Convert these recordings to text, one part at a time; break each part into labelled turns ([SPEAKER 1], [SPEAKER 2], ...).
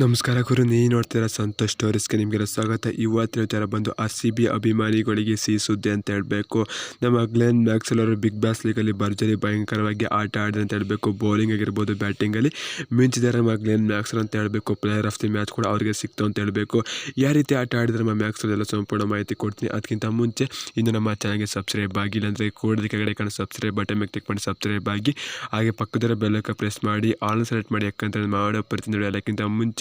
[SPEAKER 1] ನಮಸ್ಕಾರ ಗುರು ನೀ ನೋಡ್ತೀರಾ ಸಂತೋಷ್ ಸ್ಟೋರೀಸ್ಗೆ ನಿಮಗೆಲ್ಲ ಸ್ವಾಗತ. ಇವತ್ತಿನ ವಿಚಾರ ಬಂದು ಆರ್ ಸಿ ಬಿ ಅಭಿಮಾನಿಗಳಿಗೆ ಸಿಹಿ ಸುದ್ದಿ ಅಂತ ಹೇಳಬೇಕು. ನಮ್ಮ ಗ್ಲೆನ್ ಮ್ಯಾಕ್ಸಲ್ ಅವರು ಬಿಗ್ ಬಾಸ್ ಲೀಗಲ್ಲಿ ಭರ್ಜರಿ, ಭಯಂಕರವಾಗಿ ಆಟ ಆಡಿದೆ ಅಂತ ಹೇಳಬೇಕು. ಬೌಲಿಂಗ್ ಆಗಿರ್ಬೋದು, ಬ್ಯಾಟಿಂಗಲ್ಲಿ ಮಿಂಚಿದ್ದಾರೆ ನಮ್ಮ ಗ್ಲೆನ್ ಮ್ಯಾಕ್ಸಲ್ ಅಂತ ಹೇಳಬೇಕು. ಪ್ಲೇಯರ್ ಆಫ್ ದಿ ಮ್ಯಾಚ್ ಕೂಡ ಅವರಿಗೆ ಸಿಕ್ತು ಅಂತ ಹೇಳಬೇಕು. ಯಾವ ರೀತಿ ಆಟ ಆಡಿದ್ರೆ ನಮ್ಮ ಮ್ಯಾಕ್ಸಲ್ ಎಲ್ಲ ಸಂಪೂರ್ಣ ಮಾಹಿತಿ ಕೊಡ್ತೀನಿ. ಅದಕ್ಕಿಂತ ಮುಂಚೆ ಇನ್ನು ನಮ್ಮ ಚಾನಲ್ಗೆ ಸಬ್ಸ್ಕ್ರೈಬ್ ಆಗಿಲ್ಲ ಅಂದರೆ ಕೂಡದ ಕೆಳಗಡೆ ಕಾಣೋ ಸಬ್ಸ್ಕ್ರೈಬ್ ಬಟನ್ ಮೇಲೆ ಕ್ಲಿಕ್ ಮಾಡಿ ಸಬ್ಸ್ಕ್ರೈಬ್ ಆಗಿ, ಹಾಗೆ ಪಕ್ಕದ ಬೆಲ್ಲಕ್ಕೆ ಪ್ರೆಸ್ ಮಾಡಿ ಆಲ್ ಸೆಲೆಕ್ಟ್ ಮಾಡಿ ಯಾಕಂತ ಮಾಡೋ ಪ್ರತಿ ನೋಡಿ ಎಲ್ಲಕ್ಕಿಂತ ಮುಂಚೆ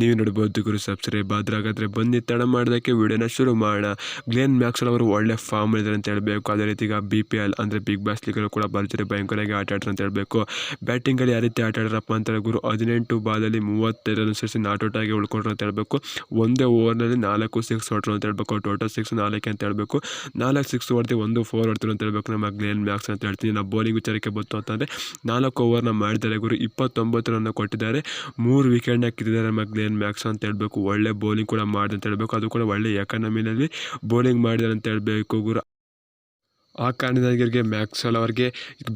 [SPEAKER 1] ನೀವು ನೋಡ್ಬೋದು ಗುರು ಸಬ್ಸ್ಕ್ರೈಬ್ ಆದ್ರೆ ಬನ್ನಿ ತಡ ಮಾಡೋದಕ್ಕೆ ವಿಡಿಯೋನ ಶುರು ಮಾಡೋಣ. ಗ್ಲೇನ್ ಮ್ಯಾಕ್ಸಲ್ ಅವರು ಒಳ್ಳೆ ಫಾರ್ಮ್ ಇದ್ದಾರೆ ಅಂತ ಹೇಳಬೇಕು. ಅದೇ ರೀತಿ ಈಗ ಬಿ ಪಿ ಎಲ್ ಅಂದರೆ ಬಿಗ್ ಬಾಸ್ ಲೀಗಲ್ಲೂ ಕೂಡ ಭರ್ಜರಿ ಭಯಂಕರವಾಗಿ ಆಟ ಆಡ್ತಾರೆ ಅಂತ ಹೇಳಬೇಕು. ಬ್ಯಾಟಿಂಗಲ್ಲಿ ಯಾವ ರೀತಿ ಆಟ ಆಡ್ರಪ್ಪ ಅಂತ ಗುರು? ಹದಿನೆಂಟು ಬಾಲಲ್ಲಿ ಮೂವತ್ತೆರಡು ಅನುಸರಿಸಿ ನಾಟ್ ಔಟ್ ಆಗಿ ಉಳ್ಕೊಂಡ್ರು ಅಂತ ಹೇಳಬೇಕು. ಒಂದೇ ಓವರ್ನಲ್ಲಿ ನಾಲ್ಕು ಸಿಕ್ಸ್ ಹೊಡ್ರು ಅಂತ ಹೇಳಬೇಕು. ಟೋಟಲ್ ಸಿಕ್ಸ್ ನಾಲ್ಕು ಅಂತ ಹೇಳಬೇಕು. ನಾಲ್ಕು ಸಿಕ್ಸ್ ಹೊಡೆದು ಒಂದು ಫೋರ್ ಹೊಡ್ತಿರು ಅಂತ ಹೇಳಬೇಕು ನಮ್ಮ ಗ್ಲೇನ್ ಮ್ಯಾಕ್ಸ್ ಅಂತ ಹೇಳ್ತೀನಿ. ನಾವು ಬೌಲಿಂಗ್ ವಿಚಾರಕ್ಕೆ ಬಂತು ಅಂತಂದರೆ ನಾಲ್ಕು ಓವರ್ನ ಮಾಡಿದ್ದಾರೆ ಗುರು. ಇಪ್ಪತ್ತೊಂಬತ್ತು ರನ್ನ ಕೊಟ್ಟಿದ್ದಾರೆ. ಮೂರು ವಿಕೆಟ್ನ ಕಿತ್ತಿದ್ದಾರೆ ನಮ್ಮ ಗ್ಲೇನ್ ಮ್ಯಾಕ್ಸ್ ಅಂತ ಹೇಳಬೇಕು, ಒಳ್ಳೆ ಬೌಲಿಂಗ್ ಕೂಡ ಮಾಡಿದೆ ಅಂತ ಹೇಳಬೇಕು, ಅದು ಕೂಡ ಒಳ್ಳೆ ಎಕಾನಮಿನಲ್ಲಿ ಬೌಲಿಂಗ್ ಮಾಡಿದ್ದಾರೆ ಅಂತ ಹೇಳಬೇಕು ಗುರು. ಆ ಕಾರಣದಿಂದ ಇವರಿಗೆ ಮ್ಯಾಕ್ಸ್ವೆಲ್ ಅವರಿಗೆ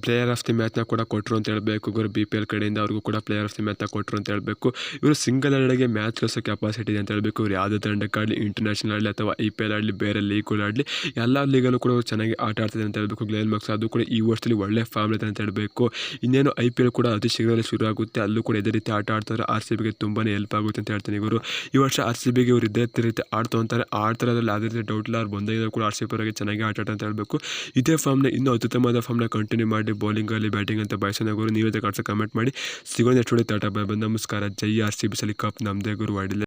[SPEAKER 1] ಪ್ಲೇಯರ್ ಆಫ್ ದಿ ಮ್ಯಾಚ್ನ ಕೂಡ ಕೊಟ್ಟರು ಅಂತ ಹೇಳಬೇಕು. ಗುರು ಬಿ ಪಿ ಎಲ್ ಕಡೆಯಿಂದ ಅವ್ರಿಗೂ ಕೂಡ ಪ್ಲೇಯರ್ ಆಫ್ ದಿ ಮ್ಯಾಚ್ನ ಕೊಟ್ಟರು ಅಂತ ಹೇಳಬೇಕು. ಇವರು ಸಿಂಗಲ್ ಹಂಡ್ರೆಡ್ಗೆ ಮ್ಯಾಚ್ ಕಳಿಸೋ ಕೆಪಾಸಿಟಿ ಇದೆ ಅಂತ ಹೇಳಬೇಕು. ಇವ್ರು ಯಾವುದೇ ತಂಡಕ್ಕಾಗಲಿ ಇಂಟರ್ನ್ಯಾಷನಲ್ ಆಡಲಿ ಅಥವಾ ಐ ಪಿ ಎಲ್ ಆಡಲಿ ಬೇರೆ ಲೀಗ್ಗಳು ಆಡಲಿ ಎಲ್ಲ ಲೀಗಲ್ಲೂ ಕೂಡ ಇವ್ರು ಚೆನ್ನಾಗಿ ಆಟ ಆಡ್ತಿದೆ ಅಂತ ಹೇಳಬೇಕು. ಗ್ಲೇನ್ ಮ್ಯಾಕ್ಸ್ ಅದು ಕೂಡ ಈ ವರ್ಷದಲ್ಲಿ ಒಳ್ಳೆ ಫಾರ್ಮ್ ಇದೆ ಅಂತ ಹೇಳಬೇಕು. ಇನ್ನೇನು ಐ ಪಿ ಎಲ್ ಕೂಡ ಅತಿ ಶೀಘ್ರದಲ್ಲಿ ಶುರು ಆಗುತ್ತೆ. ಅಲ್ಲೂ ಕೂಡ ಇದೇ ರೀತಿ ಆಟ ಆಡ್ತಾರೆ. ಆರ್ ಸಿ ಬಿಗೆ ತುಂಬಾ ಹೆಲ್ಪ್ ಆಗುತ್ತೆ ಅಂತ ಹೇಳ್ತೀನಿ ಇವರು. ಈ ವರ್ಷ ಆರ್ ಸಿ ಬಿಗೆ ಇವರು ಇದೇ ರೀತಿ ಆಡ್ತಾ ಅಂತಾರೆ ಆಡ್ತಾರೆ ಅದರಲ್ಲಿ ಯಾವುದೇ ರೀತಿ ಡೌಟ್ ಇಲ್ಲ. ಅವ್ರು ಕೂಡ ಆರ್ ಸಿ ಬಿ ಚೆನ್ನಾಗಿ ಆಟ ಆಡ್ತಾರೆ ಅಂತ ಹೇಳಬೇಕು. ಇದೇ ಫಾರ್ಮ್ನ ಇನ್ನೂ ಅತ್ಯುತ್ತಮವಾದ ಫಾರ್ಮ್ನ ಕಂಟಿನ್ಯೂ ಮಾಡಿ ಬೌಲಿಂಗಲ್ಲಿ ಬ್ಯಾಟಿಂಗ್ ಅಂತ ಬಯಸೋಣ ಗುರು ನೀವೇ ಕಾಡ್ಸೋ ಕಮೆಂಟ್ ಮಾಡಿ. ಸಿಗೋಣ ಎಷ್ಟು ಟಾಟಾ ಬಾಯ್ ಬಂದು ನಮಸ್ಕಾರ. ಜೈ ಆರ್ ಸಿ ಬಿ ಸಲಿ ಕಪ್ ನಮ್ಮದೇ ಗುರು ಅಡಿಲ್ಲ